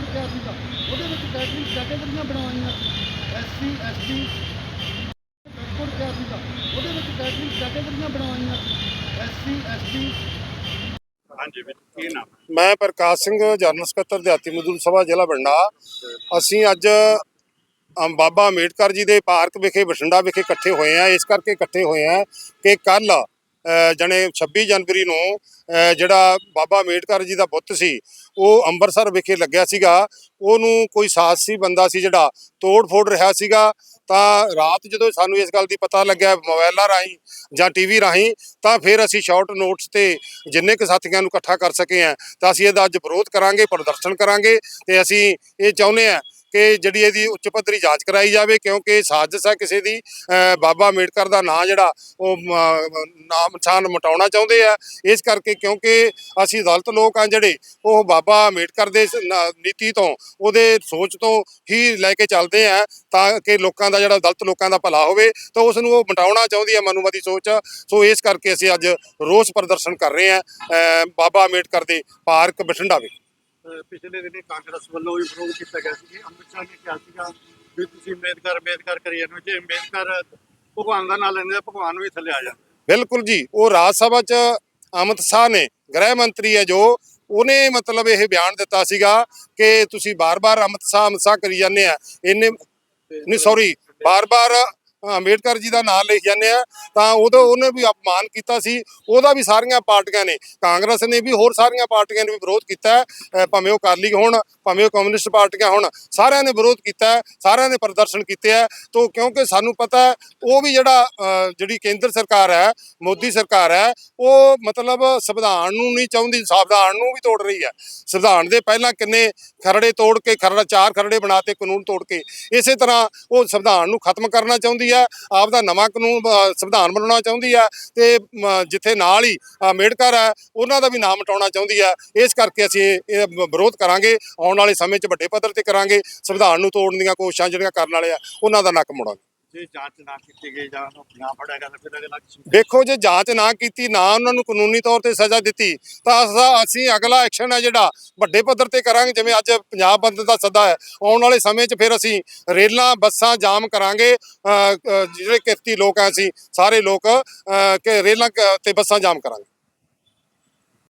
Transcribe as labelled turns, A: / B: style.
A: Code ਕਿਹਾ ਸੀਗਾ ਉਹਦੇ ਵਿੱਚ ਕੈਟਰਿੰਗ ਕੈਟਾਗਰੀਆਂ ਬਣਾਉਣੀਆਂ ਐਸਸੀ ਐਸਟੀ ਕੋਡ ਕਿਹਾ ਸੀਗਾ ਉਹਦੇ ਵਿੱਚ ਕੈਟਰਿੰਗ ਕੈਟਾਗਰੀਆਂ ਬਣਾਉਣੀਆਂ ਐਸਸੀ ਐਸਟੀ
B: ਹਾਂਜੀ ਵੀਰ ਕੀ ਨਾਮ?
C: ਮੈਂ ਪ੍ਰਕਾਸ਼ ਸਿੰਘ ਜਨਰਲ ਸਕੱਤਰ ਦਿਹਾਤੀ ਮਜ਼ਦੂਰ ਸਭਾ ਜ਼ਿਲ੍ਹਾ ਬਠਿੰਡਾ। ਅਸੀਂ ਅੱਜ ਬਾਬਾ ਅੰਬੇਡਕਰ ਜੀ ਦੇ ਪਾਰਕ ਵਿਖੇ ਬਠਿੰਡਾ ਵਿਖੇ ਇਕੱਠੇ ਹੋਏ ਆ ਇਸ ਕਰਕੇ ਇਕੱਠੇ ਹੋਏ ਆ ਕਿ ਕੱਲ ਜਣੇ 26 ਜਨਵਰੀ ਨੂੰ ਜਿਹੜਾ ਬਾਬਾ ਅੰਬੇਡਕਰ ਜੀ ਦਾ ਬੁੱਤ ਸੀ, ਉਹ ਅੰਮ੍ਰਿਤਸਰ ਵਿਖੇ ਲੱਗਿਆ ਸੀਗਾ। ਉਹਨੂੰ ਕੋਈ ਸਾਹਸੀ ਬੰਦਾ ਸੀ ਜਿਹੜਾ ਤੋੜ ਫੋੜ ਰਿਹਾ ਸੀਗਾ। ਤਾਂ ਰਾਤ ਜਦੋਂ ਸਾਨੂੰ ਇਸ ਗੱਲ ਦੀ ਪਤਾ ਲੱਗਿਆ ਮੋਬਾਈਲਾਂ ਰਾਹੀਂ ਜਾਂ ਟੀਵੀ ਰਾਹੀਂ, ਤਾਂ ਫਿਰ ਅਸੀਂ ਸ਼ਾਰਟ ਨੋਟਸ ਤੇ ਜਿੰਨੇ ਕੁ ਸਾਥੀਆਂ ਨੂੰ ਇਕੱਠਾ ਕਰ ਸਕੇ ਆ, ਤਾਂ ਅਸੀਂ ਇਹਦਾ ਅੱਜ ਵਿਰੋਧ ਕਰਾਂਗੇ, ਪ੍ਰਦਰਸ਼ਨ ਕਰਾਂਗੇ ਤੇ ਅਸੀਂ ਇਹ ਚਾਹੁੰਦੇ ਆ ਕਿ ਜਿਹੜੀ ਇਹਦੀ ਉੱਚ ਪੱਧਰੀ ਜਾਂਚ ਕਰਾਈ ਜਾਵੇ, ਕਿਉਂਕਿ ਸਾਜ਼ਿਸ਼ ਹੈ ਕਿਸੇ ਦੀ ਬਾਬਾ ਅੰਬੇਡਕਰ ਦਾ ਨਾਂ ਜਿਹੜਾ, ਉਹ ਨਾਮ, ਨਿਸ਼ਾਨ ਮਟਾਉਣਾ ਚਾਹੁੰਦੇ ਆ। ਇਸ ਕਰਕੇ ਕਿਉਂਕਿ ਅਸੀਂ ਦਲਿਤ ਲੋਕ ਆ ਜਿਹੜੇ, ਉਹ ਬਾਬਾ ਅੰਬੇਡਕਰ ਦੇ ਨੀਤੀ ਤੋਂ, ਉਹਦੇ ਸੋਚ ਤੋਂ ਹੀ ਲੈ ਕੇ ਚੱਲਦੇ ਆ, ਤਾਂ ਕਿ ਲੋਕਾਂ ਦਾ ਜਿਹੜਾ, ਦਲਤ ਲੋਕਾਂ ਦਾ ਭਲਾ ਹੋਵੇ, ਤਾਂ ਉਸ ਨੂੰ ਉਹ ਮਟਾਉਣਾ ਚਾਹੁੰਦੀ ਹੈ ਮਨੂਵਾਦੀ ਸੋਚ। ਸੋ ਇਸ ਕਰਕੇ ਅਸੀਂ ਅੱਜ ਰੋਸ ਪ੍ਰਦਰਸ਼ਨ ਕਰ ਰਹੇ ਹਾਂ ਬਾਬਾ ਅੰਬੇਡਕਰ ਦੇ ਪਾਰਕ ਬਠਿੰਡਾ
B: ਵਿੱਚ। ਪਿਛਲੇ ਦਿਨੀ ਕਾਂਗਰਸ ਵੱਲੋਂ ਵੀ ਵਿਰੋਧ ਕੀਤਾ ਗਿਆ ਸੀ ਅਮਿਤ ਸ਼ਾਹ ਨੇ ਕਿਹਾ ਸੀਗਾ ਵੀ ਤੁਸੀਂ ਅੰਬੇਦਕਰ ਅੰਬੇਦਕਰ ਕਰੀ ਜਾਂਦੇ ਜੇ ਅੰਬੇਦਕਰ ਭਗਵਾਨ ਦਾ ਨਾਮ ਲੈਂਦੇ ਭਗਵਾਨ ਵੀ ਥੱਲੇ ਆ ਜਾਂਦੇ
C: ਬਿਲਕੁਲ ਜੀ, ਉਹ ਰਾਜ ਸਭਾ ਚ ਅਮਿਤ ਸ਼ਾਹ ਨੇ, ਗ੍ਰਹਿ ਮੰਤਰੀ ਹੈ ਜੋ, ਉਹਨੇ ਮਤਲਬ ਇਹ ਬਿਆਨ ਦਿੱਤਾ ਸੀਗਾ ਕਿ ਤੁਸੀਂ ਬਾਰ-ਬਾਰ ਅਮਿਤ ਸ਼ਾਹ ਅਮਿਤ ਸ਼ਾਹ ਕਰੀ ਜਾਂਦੇ ਆ। ਇਹਨੇ ਨਹੀਂ ਸੌਰੀ ਬਾਰ-ਬਾਰ ਅੰਬੇਡਕਰ ਜੀ ਦਾ ਨਾਮ ਲਿਖ ਜਾਂਦੇ ਆ, ਤਾਂ ਉਦੋਂ ਉਹਨੇ ਵੀ ਅਪਮਾਨ ਕੀਤਾ ਸੀ, ਉਹਦਾ ਵੀ ਸਾਰੀਆਂ ਪਾਰਟੀਆਂ ਨੇ, ਕਾਂਗਰਸ ਨੇ ਵੀ ਹੋਰ ਸਾਰੀਆਂ ਪਾਰਟੀਆਂ ਨੇ ਵੀ ਵਿਰੋਧ ਕੀਤਾ ਭਾਵੇਂ ਉਹ ਅਕਾਲੀ ਹੋਣ, ਭਾਵੇਂ ਉਹ ਕਮਿਊਨਿਸਟ ਪਾਰਟੀਆਂ ਹੋਣ, ਸਾਰਿਆਂ ਨੇ ਵਿਰੋਧ ਕੀਤਾ ਸਾਰਿਆਂ ਨੇ ਪ੍ਰਦਰਸ਼ਨ ਕੀਤੇ ਆ ਤੋਂ ਕਿਉਂਕਿ ਸਾਨੂੰ ਪਤਾ ਹੈ, ਉਹ ਵੀ ਜਿਹੜਾ ਜਿਹੜੀ ਕੇਂਦਰ ਸਰਕਾਰ ਹੈ, ਮੋਦੀ ਸਰਕਾਰ ਹੈ, ਉਹ ਮਤਲਬ ਸੰਵਿਧਾਨ ਨੂੰ ਨਹੀਂ ਚਾਹੁੰਦੀ, ਸੰਵਿਧਾਨ ਨੂੰ ਵੀ ਤੋੜ ਰਹੀ ਹੈ, ਸੰਵਿਧਾਨ ਦੇ ਪਹਿਲਾਂ ਕਿੰਨੇ ਖਰੜੇ ਤੋੜ ਕੇ, ਖਰੜਾ ਚਾਰ ਖਰੜੇ ਬਣਾਤੇ ਕਾਨੂੰਨ ਤੋੜ ਕੇ, ਇਸੇ ਤਰ੍ਹਾਂ ਉਹ ਸੰਵਿਧਾਨ ਨੂੰ ਖਤਮ ਕਰਨਾ ਚਾਹੁੰਦੀ ਹੈ ਆਪਦਾ ਨਵਾਂ ਕਾਨੂੰਨ ਸੰਵਿਧਾਨ ਬਣਾਉਣਾ ਚਾਹੁੰਦੀ ਹੈ ਤੇ ਜਿੱਥੇ ਨਾਲ ਹੀ ਅੰਬੇਡਕਰ ਹੈ ਉਹਨਾਂ ਦਾ ਵੀ ਨਾਮ ਮਿਟਾਉਣਾ ਚਾਹੁੰਦੀ ਹੈ ਇਸ ਕਰਕੇ ਅਸੀਂ ਇਹ ਇਹ ਵਿਰੋਧ ਕਰਾਂਗੇ, ਆਉਣ ਵਾਲੇ ਸਮੇਂ 'ਚ ਵੱਡੇ ਪੱਧਰ ਤੇ ਕਰਾਂਗੇ, ਸੰਵਿਧਾਨ ਨੂੰ ਤੋੜਨ ਦੀਆਂ ਕੋਸ਼ਿਸ਼ਾਂ ਜਿਹੜੀਆਂ ਕਰਨ ਵਾਲੇ ਆ, ਉਹਨਾਂ ਦਾ ਨੱਕ ਮੋੜਾਂਗੇ।
B: ਜੇ ਜਾਂਚ ਨਾ ਕੀਤੀ ਗਈ ਜਾਂ ਉਹਨੂੰ ਨਾ ਫੜਿਆ ਗਿਆ ਤਾਂ ਫਿਰ ਅਗਲਾ ਕੀ
C: ਦੇਖੋ ਜੇ ਜਾਂਚ ਨਾ ਕੀਤੀ ਨਾ ਉਹਨਾਂ ਨੂੰ ਕਾਨੂੰਨੀ ਤੌਰ ਤੇ ਸਜ਼ਾ ਦਿੱਤੀ ਤਾਂ ਅਸਾਂ- ਅਸੀਂ ਅਗਲਾ ਐਕਸ਼ਨ ਹੈ ਜਿਹੜਾ ਵੱਡੇ ਪੱਧਰ ਤੇ ਕਰਾਂਗੇ ਜਿਵੇਂ ਅੱਜ ਪੰਜਾਬ ਬੰਦ ਦਾ ਸੱਦਾ ਹੈ। ਆਉਣ ਵਾਲੇ ਸਮੇਂ 'ਚ ਫਿਰ ਅਸੀਂ ਰੇਲਾਂ ਬੱਸਾਂ ਜਾਮ ਕਰਾਂਗੇ। ਅਹ, ਅਹ, ਜਿਹੜੇ ਕਿਰਤੀ ਲੋਕ ਆ ਅਸੀਂ ਸਾਰੇ ਲੋਕ ਅਹ, ਕਿ ਰੇਲਾਂ ਕ- ਤੇ ਬੱਸਾਂ ਜਾਮ ਕਰਾਂਗੇ।